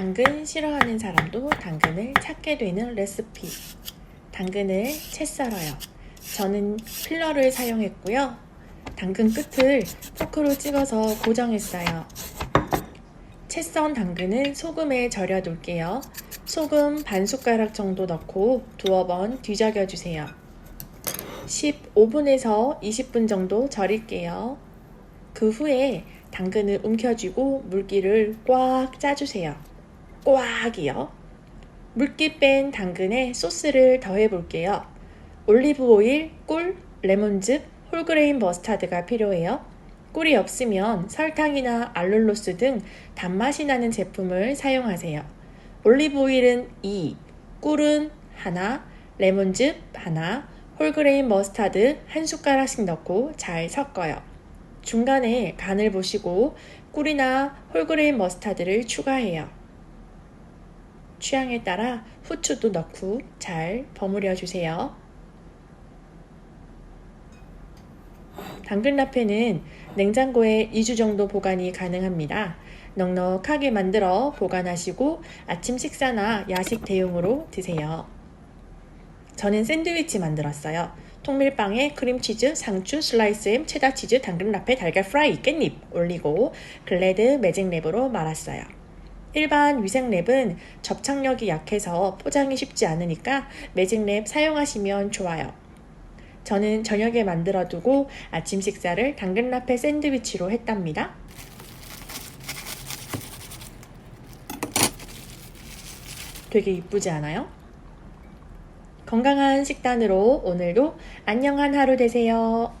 당근 싫어하는 사람도 당근을 찾게 되는 레시피. 당근을 채 썰어요. 저는 필러를 사용했고요. 당근 끝을 포크로 찍어서 고정했어요. 채 썬 당근은 소금에 절여 놓을게요. 소금 반 숟가락 정도 넣고 두어 번 뒤적여 주세요. 15분에서 20분 정도 절일게요. 그 후에 당근을 움켜쥐고 물기를 꽉 짜주세요. 꽉이요. 물기 뺀 당근에 소스를 더해 볼게요. 올리브 오일, 꿀, 레몬즙, 홀그레인 머스타드가 필요해요. 꿀이 없으면 설탕이나 알룰로스 등 단맛이 나는 제품을 사용하세요. 올리브 오일은 2, 꿀은 하나, 레몬즙 하나, 홀그레인 머스타드 한 숟가락씩 넣고 잘 섞어요. 중간에 간을 보시고 꿀이나 홀그레인 머스타드를 추가해요. 취향에 따라 후추도 넣고 잘 버무려 주세요. 당근 라페는 냉장고에 2주 정도 보관이 가능합니다. 넉넉하게 만들어 보관하시고 아침 식사나 야식 대용으로 드세요. 저는 샌드위치 만들었어요. 통밀빵에 크림치즈, 상추, 슬라이스 햄, 체다치즈, 당근 라페, 달걀 프라이, 깻잎 올리고 글래드 매직 랩으로 말았어요. 일반 위생 랩은 접착력이 약해서 포장이 쉽지 않으니까 매직 랩 사용하시면 좋아요. 저는 저녁에 만들어 두고 아침 식사를 당근 라페 샌드위치로 했답니다. 되게 이쁘지 않아요? 건강한 식단으로 오늘도 안녕한 하루 되세요.